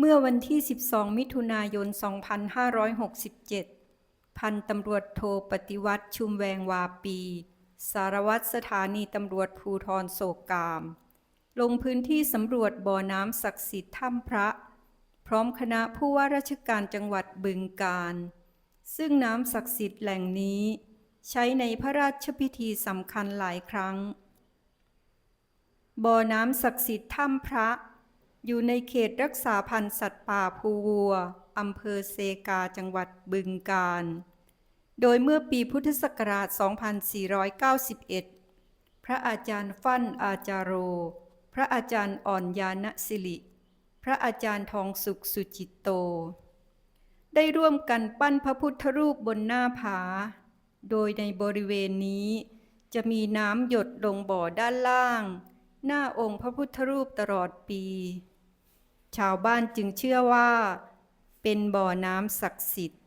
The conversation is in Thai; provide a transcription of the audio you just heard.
เมื่อวันที่ 12 มิถุนายน 2567 พันตำรวจโทปฏิวัติชุมแวงวาปี สารวัตรสถานีตำรวจภูทรโศกกาม ลงพื้นที่สำรวจบ่อน้ำศักดิ์สิทธิ์ถ้ำพระ พร้อมคณะผู้ว่าราชการจังหวัดบึงกาฬซึ่งน้ำศักดิ์สิทธิ์แหล่งนี้ ใช้ในพระราชพิธีสำคัญหลายครั้ง บ่อน้ำศักดิ์สิทธิ์ถ้ำพระ อยู่ในเขตรักษาพันธุ์สัตว์ป่าภูวัว อำเภอเซกาจังหวัดบึงกาฬ โดยเมื่อปีพุทธศักราช 2491 พระอาจารย์ฟั่นอาจารโร พระอาจารย์อ่อนยานสิริ พระอาจารย์ทองสุขสุจิตโต ได้ร่วมกันปั้นพระพุทธรูปบนหน้าผา โดยในบริเวณนี้จะมีน้ำหยดลงบ่อด้านล่าง หน้าองค์พระพุทธรูปตลอดปี ชาวบ้านจึงเชื่อว่า เป็นบ่อน้ำศักดิ์สิทธิ์